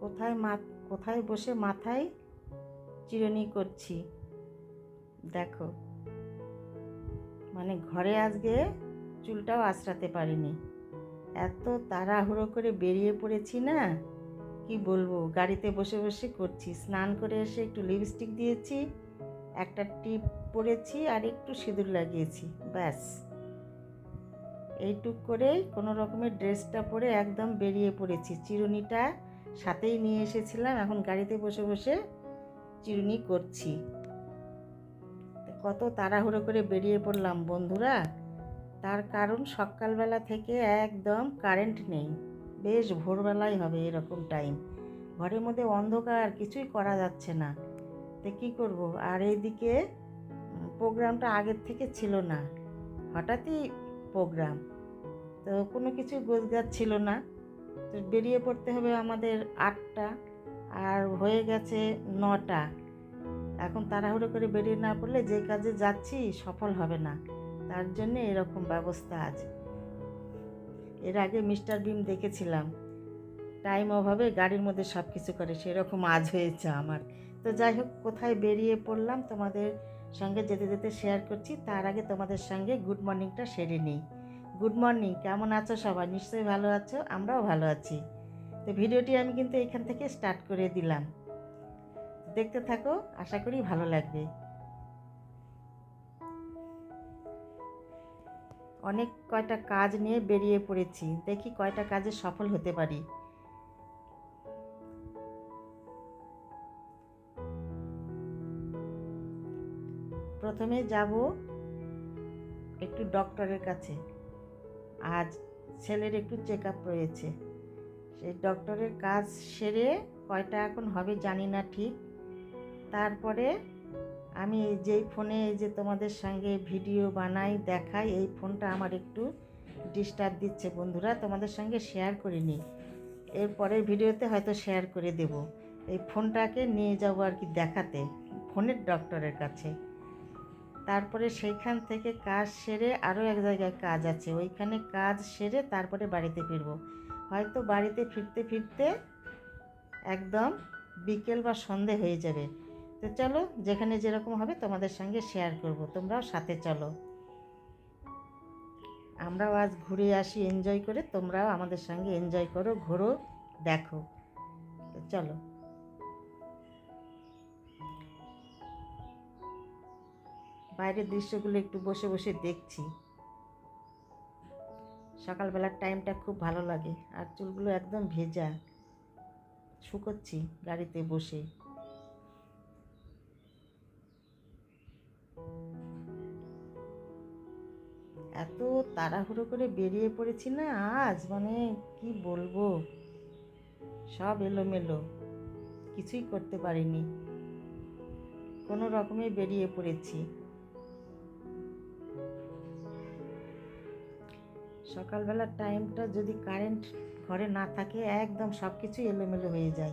কোথায় মা কোথায় বসে মাথায় চিরুনি করছি? দেখো। মানে ঘরে আজকে চুলটাও আঁচড়াতে পারিনি। এত তাড়াহুড়ো করে বেরিয়ে পড়েছি না? কি বলব? গাড়িতে বসে বসে করছি। স্নান করে এসে একটু লিপস্টিক দিয়েছি, একটা টিপ পরেছি আর একটু সিঁদুর লাগিয়েছি। ব্যাস। এইটুক করেই কোনো রকমের ড্রেসটা পরে একদম বেরিয়ে পড়েছি। চিরুনিটা সাথেই নিয়ে এসেছিলাম, এখন গাড়িতে বসে বসে চিরুনি করছি। কত তাড়াহুড়ো করে বেরিয়ে পড়লাম বন্ধুরা। তার কারণ সকালবেলা থেকে একদম কারেন্ট নেই। বেশ ভোরবেলাই হবে এরকম টাইম। ঘরের মধ্যে অন্ধকার, কিছুই করা যাচ্ছে না। তো কী করব? আর এইদিকে প্রোগ্রামটা আগের থেকে ছিল না। হঠাৎই প্রোগ্রাম। তো কোনো কিছু গোছগাছ ছিল না। তো বেরিয়ে পড়তে হবে আমাদের আটটা আর হয়ে গেছে নটা। এখন তাড়াহুড়ো করে বেরিয়ে না পড়লে যে কাজে যাচ্ছি সফল হবে না। তার জন্য এরকম ব্যবস্থা আছে। এর আগে মিস্টার বিম দেখেছিলাম। টাইম অভাবে গাড়ির মধ্যে সব কিছু করে, সেরকম আজ হয়েছে আমার। তো যাই হোক, কোথায় বেরিয়ে পড়লাম তোমাদের সঙ্গে যেতে যেতে শেয়ার করছি। তার আগে তোমাদের সঙ্গে গুড মর্নিংটা সেরে নিই। গুড মর্নিং কেমন আছো সবাই? নিশ্চয়ই ভালো আছো, আমরাও ভালো আছি। তো ভিডিওটি আমি কিন্তু এখান থেকে স্টার্ট করে দিলাম। দেখতে থাকো, আশা করি ভালো লাগবে। অনেক কয়টা কাজ নিয়ে বেরিয়ে পড়েছি। দেখি কয়টা কাজে সফল হতে পারি। প্রথমে যাব একটু ডক্টরের কাছে। আজ ছেলের একটু চেক আপ রয়েছে। সেই ডক্টরের কাজ সেরে কয়টা এখন হবে জানি না ঠিক। তারপরে আমি যেই ফোনে এই যে তোমাদের সঙ্গে ভিডিও বানাই, দেখাই, এই ফোনটা আমার একটু ডিস্টার্ব দিচ্ছে বন্ধুরা, তোমাদের সঙ্গে শেয়ার করিনি এর পরের ভিডিওতে হয়তো শেয়ার করে দেব। এই ফোনটাকে নিয়ে যাব আর কি দেখাতে ফোনের ডক্টরের কাছে। তারপরে সেইখান থেকে কাজ সেরে আরও এক জায়গায় কাজ আছে। ওইখানে কাজ সেরে তারপরে বাড়িতে ফিরবো। হয়তো বাড়িতে ফিরতে ফিরতে একদম বিকেল বা সন্ধে হয়ে যাবে। তো চলো, যেখানে যেরকম হবে তোমাদের সঙ্গে শেয়ার করব। তোমরাও সাথে চলো। আমরাও আজ ঘুরে আসি এনজয় করে। তোমরাও আমাদের সঙ্গে এনজয় করো, ঘোরো, দেখো। চলো। বাইরের দৃশ্যগুলো একটু বসে বসে দেখছি। সকালবেলার টাইমটা খুব ভালো লাগে আর চুলগুলো একদম ভেজা। শুকোচ্ছি গাড়িতে বসে। এত তাড়াহুড়ো করে বেরিয়ে পড়েছি না আজ মানে কি বলব? সব এলোমেলো, কিছুই করতে পারিনি। কোনো রকমে বেরিয়ে পড়েছি। সকালবেলার টাইমটা যদি কারেন্ট ঘরে না থাকে, একদম সব কিছুই এলোমেলো হয়ে যায়।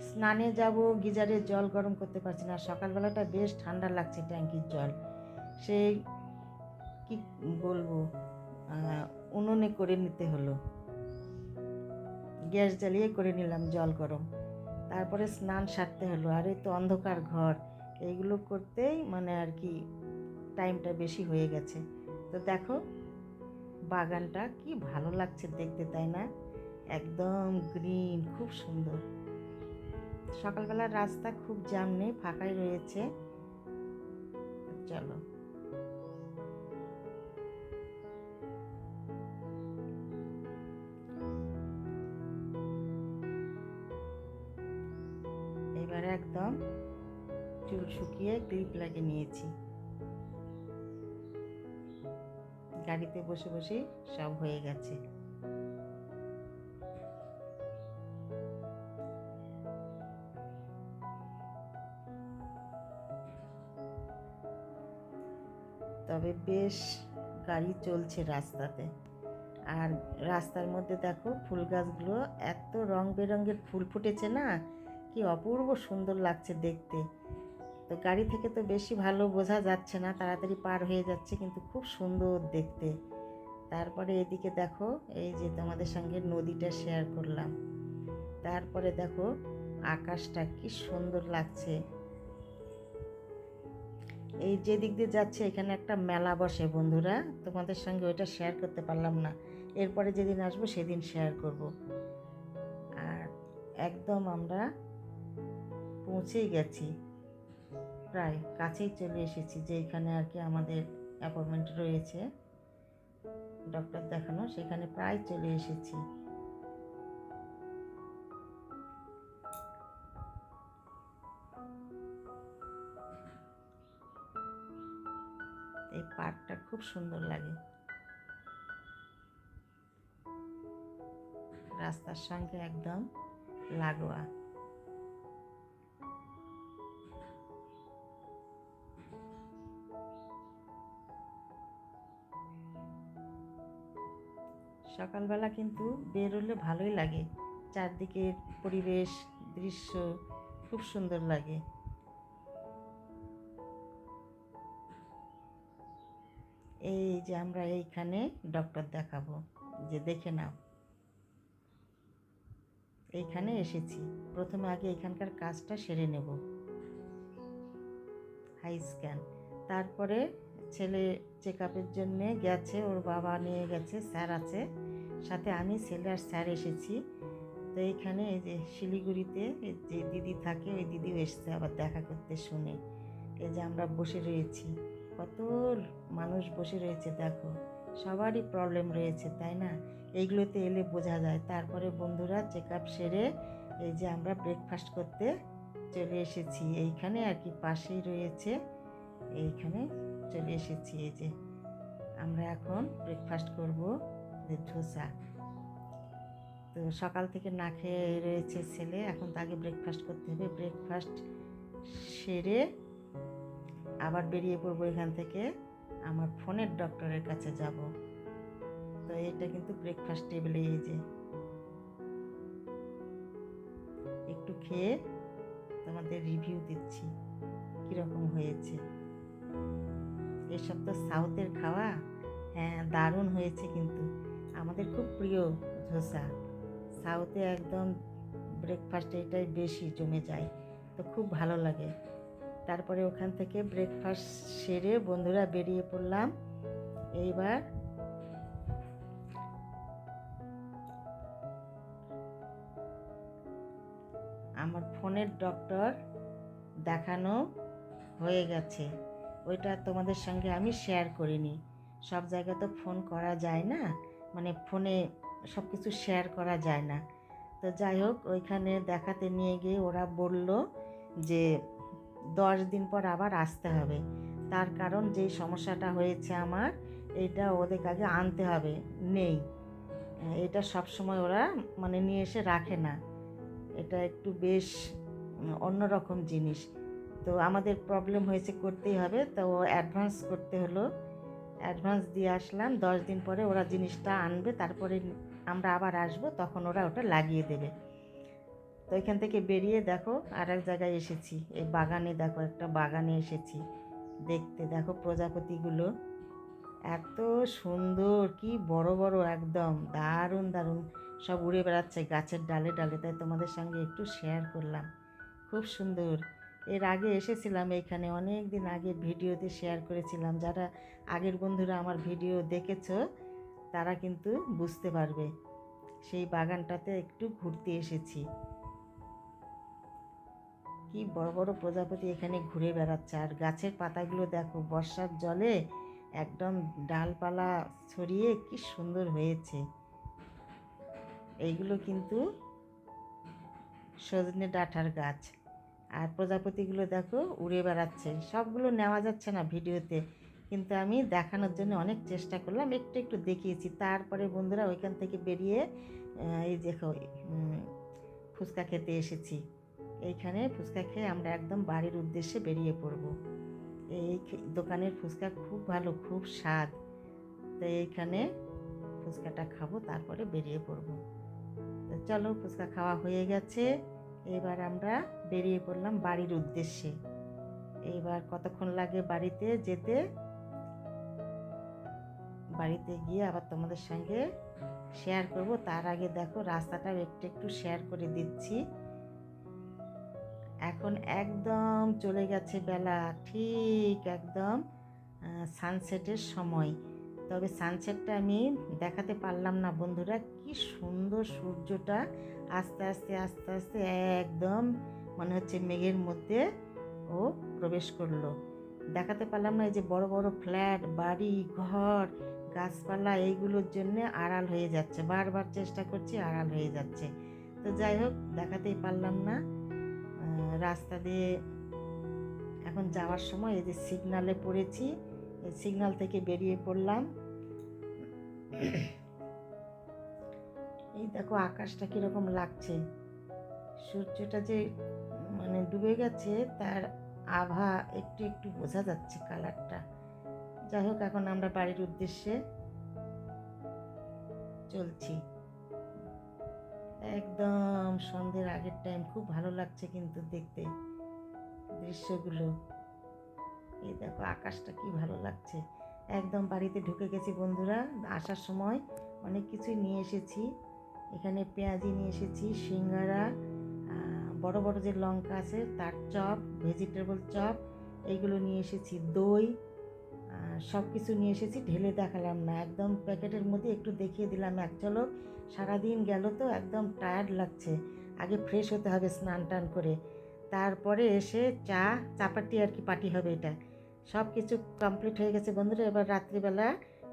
স্নানে যাব, গিজারে জল গরম করতে পারছি না। সকালবেলাটা বেশ ঠান্ডা লাগছে ট্যাঙ্কির জল। সেই কি বলব? উনুনে করে নিতে হলো। গ্যাস জ্বালিয়ে করে নিলাম জল গরম। তারপরে স্নান সারতে হলো। আর এই তো অন্ধকার ঘর। এইগুলো করতেই মানে আর কি টাইমটা বেশি হয়ে গেছে। তো দেখো বাগানটা কি ভালো লাগছে দেখতে, তাই না? একদম গ্রিন, খুব সুন্দর। সকালবেলার রাস্তা খুব জ্যাম নেই, ফাঁকাই রয়েছে। চলো। এবারে একদম চুল শুকিয়ে ক্লিপ লাগিয়ে নিয়েছি। গাড়িতে বসে বসে সব হয়ে গেছে। তবে বেশ গাড়ি চলছে রাস্তাতে। আর রাস্তার মধ্যে দেখো ফুল গাছগুলো এত রং বেরঙের ফুল ফুটেছে না, কি অপূর্ব সুন্দর লাগছে দেখতে। তো গাড়ি থেকে তো বেশি ভালো বোঝা যাচ্ছে না, তাড়াতাড়ি পার হয়ে যাচ্ছে কিন্তু খুব সুন্দর দেখতে। তারপরে এদিকে দেখো, এই যে তোমাদের সঙ্গে নদীটা শেয়ার করলাম। তারপরে দেখো, আকাশটা কি সুন্দর লাগছে। এই যে দিক দিয়ে যাচ্ছে, এখানে একটা মেলা বসে বন্ধুরা। তোমাদের সঙ্গে ওইটা শেয়ার করতে পারলাম না। এরপরে যেদিন আসব সেদিন শেয়ার করব। আর একদম আমরা পৌঁছেই গেছি। প্রায় কাছেই চলে এসেছি, যে এখানে আর কি আমাদের অ্যাপয়েন্টমেন্ট রয়েছে। ডক্টর দেখানো, সেখানে প্রায় চলে এসেছি। এই পার্কটা খুব সুন্দর লাগে। রাস্তার সঙ্গে একদম লাগোয়া। সকালবেলা কিন্তু বেরোলে ভালোই লাগে। চারদিকের পরিবেশ, দৃশ্য খুব সুন্দর লাগে। এই যে আমরা এইখানে ডক্টর দেখাবো, যে দেখে নাও। এইখানে এসেছি। প্রথমে আগে এখানকার কাজটা সেরে নেব। হাই স্ক্যান। তারপরে ছেলে চেক আপের জন্যে গেছে, ওর বাবা নিয়ে গেছে, স্যার আছে। সাথে আমি, ছেলে আর স্যার এসেছি। তো এইখানে এই যে শিলিগুড়িতে যে দিদি থাকে, ওই দিদিও এসছে, আবার দেখা করতে শুনে। এই যে আমরা বসে রয়েছি। কত মানুষ বসে রয়েছে, দেখো। সবারই প্রবলেম রয়েছে, তাই না? এইগুলোতে এলে বোঝা যায়। তারপরে বন্ধুরা চেক আপ সেরে এই যে আমরা ব্রেকফাস্ট করতে চলে এসেছি। এইখানে আর কি পাশেই রয়েছে। এইখানে চলে এসেছি এই যে। আমরা এখন ব্রেকফাস্ট করব ধোসা তো সকাল থেকে না খেয়ে রয়েছে ছেলে, এখন তাকে ব্রেকফাস্ট করতে হবে। ব্রেকফাস্ট সেরে আবার বেরিয়ে পড়ব এখান থেকে। আমার ফোনের ডক্টরের কাছে যাব। তো এটা কিন্তু ব্রেকফাস্ট টেবিলে এই যে। একটু খেয়ে তোমাদের রিভিউ দিচ্ছি। কীরকম হয়েছে? এসব তো সাউথের খাওয়া। হ্যাঁ দারুণ হয়েছে কিন্তু। আমাদের খুব প্রিয় ধোসা। সাউথে একদম ব্রেকফাস্ট এটাই বেশি জমে যায়। তো খুব ভালো লাগে। তারপরে ওখান থেকে ব্রেকফাস্ট সেরে বন্ধুরা বেরিয়ে পড়লাম। এইবার আমার ফোনের ডক্টর দেখানো হয়ে গেছে। ওইটা তোমাদের সঙ্গে আমি শেয়ার করিনি। সব জায়গায় তো ফোন করা যায় না মানে ফোনে সব কিছু শেয়ার করা যায় না। তো যাই হোক, ওইখানে দেখাতে নিয়ে গিয়ে ওরা বলল যে দশ দিন পর আবার আসতে হবে। তার কারণ যেই সমস্যাটা হয়েছে আমার, এটা ওদের আগে আনতে হবে, নেই। এটা সব সময় ওরা মানে নিয়ে এসে রাখে না। এটা একটু বেশ অন্যরকম জিনিস। তো আমাদের প্রবলেম হয়েছে করতেই হবে। তো অ্যাডভান্স করতে হলো। অ্যাডভান্স দিয়ে আসলাম। দশ দিন পরে ওরা জিনিসটা আনবে, তারপরে আমরা আবার আসব, তখন ওরা ওটা লাগিয়ে দেবে। তো এখান থেকে বেরিয়ে দেখো আর এক জায়গায় এসেছি। এই বাগানে দেখো, একটা বাগানে এসেছি। দেখতে দেখো প্রজাপতিগুলো। এত সুন্দর, কি বড় বড়, একদম দারুণ দারুণ। সব উড়ে বেড়াচ্ছে গাছের ডালে ডালে। তাই তোমাদের সঙ্গে একটু শেয়ার করলাম। খুব সুন্দর। এর আগে এসেছিলাম এইখানে অনেক দিন আগে ভিডিওতে শেয়ার করেছিলাম। যারা আগের বন্ধুরা আমার ভিডিও দেখেছ, তারা কিন্তু বুঝতে পারবে। সেই বাগানটাতে একটু ঘুরতে এসেছি। কি বড় বড় প্রজাপতি এখানে ঘুরে বেড়াচ্ছে। আর গাছের পাতাগুলো দেখো, বর্ষার জলে একদম ডালপালা ছড়িয়ে কি সুন্দর হয়েছে। এইগুলো কিন্তু সজনে ডাঁটার গাছ। আর প্রজাপতিগুলো দেখো উড়ে বেড়াচ্ছে। সবগুলো নেওয়া যাচ্ছে না ভিডিওতে। কিন্তু আমি দেখানোর জন্য অনেক চেষ্টা করলাম, একটু একটু দেখিয়েছি। তারপরে বন্ধুরা ওইখান থেকে বেরিয়ে এই দেখো ফুচকা খেতে এসেছি। এইখানে ফুচকা খেয়ে আমরা একদম বাড়ির উদ্দেশ্যে বেরিয়ে পড়ব। এই দোকানের ফুচকা খুব ভালো, খুব স্বাদ। তো এইখানে ফুচকাটা খাব, তারপরে বেরিয়ে পড়ব। তো চলো, ফুচকা খাওয়া হয়ে গেছে। এবার আমরা বেরিয়ে পড়লাম বাড়ির উদ্দেশ্যে। এইবার কতক্ষণ লাগে বাড়িতে যেতে? বাড়িতে গিয়ে আবার তোমাদের সঙ্গে শেয়ার করব। তার আগে দেখো রাস্তাটা একটু একটু শেয়ার করে দিচ্ছি। এখন একদম চলে গেছে বেলা, ঠিক একদম সানসেটের সময়। তবে সানসেটটা আমি দেখাতে পারলাম না, বন্ধুরা। কি সুন্দর সূর্যটা আস্তে আস্তে আস্তে আস্তে একদম মনে হচ্ছে মেঘের মধ্যে ও প্রবেশ করল। দেখাতে পারলাম না এই যে বড় বড় ফ্ল্যাট বাড়ি, ঘর, গাছপালা, এইগুলোর জন্য আড়াল হয়ে যাচ্ছে। বারবার চেষ্টা করছি, আড়াল হয়ে যাচ্ছে। তো যাই হোক, দেখাতেই পারলাম না। রাস্তা দিয়ে এখন যাওয়ার সময় এই যে সিগনালে পড়েছি। সিগনাল থেকে বেরিয়ে পড়লাম। এই দেখো আকাশটা কীরকম লাগছে। সূর্যটা যে মানে ডুবে গেছে, তার আভা একটু একটু বোঝা যাচ্ছে কালারটা। যাই হোক, এখন আমরা বাড়ির উদ্দেশ্যে চলছি। একদম সন্ধ্যের আগের টাইম খুব ভালো লাগছে কিন্তু দেখতে দৃশ্যগুলো। এই দেখো আকাশটা কি ভালো লাগছে। একদম বাড়িতে ঢুকে গেছি বন্ধুরা, আসার সময় অনেক কিছুই নিয়ে এসেছি। এখানে পেঁয়াজি নিয়ে এসেছি, সিঙ্গারা বড় বড় যে লঙ্কা আছে তার চপ ভেজিটেবল চপ, এইগুলো নিয়ে এসেছি, দই সব কিছু নিয়ে এসেছি, ঢেলে দেখালাম না, একদম প্যাকেটের মধ্যে একটু দেখিয়ে দিলাম এক ঝলক। সারাদিন গেল তো, একদম টায়ার্ড লাগছে। আগে ফ্রেশ হতে হবে স্নান টান করে। তারপরে এসে চা চাপাটি আর কি পাটি হবে এটা। সব কিছু কমপ্লিট হয়ে গেছে বন্ধুরা। এবার রাত্রিবেলা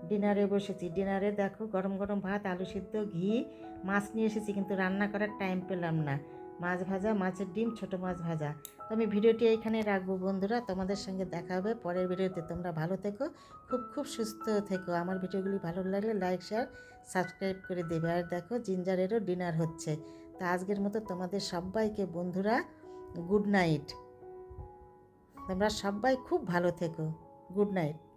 ডিনারে বসেছি। ডিনারে দেখো গরম গরম ভাত, আলু সিদ্ধ, ঘি, মাছ নিয়ে এসেছি কিন্তু রান্না করার টাইম পেলাম না। মাছ ভাজা, মাছের ডিম, ছোট মাছ ভাজা। তো আমি ভিডিওটি এইখানে রাখব বন্ধুরা। তোমাদের সঙ্গে দেখা হবে পরের ভিডিওতে। তোমরা ভালো থেকো, খুব খুব সুস্থ থেকো। আমার ভিডিওগুলি ভালো লাগলে লাইক শেয়ার সাবস্ক্রাইব করে দেবে। আর দেখো জিঞ্জারেরও ডিনার হচ্ছে। তা আজকের মতো তোমাদের সবাইকে বন্ধুরা গুড নাইট তোমরা সবাই খুব ভালো থেকো। Good night.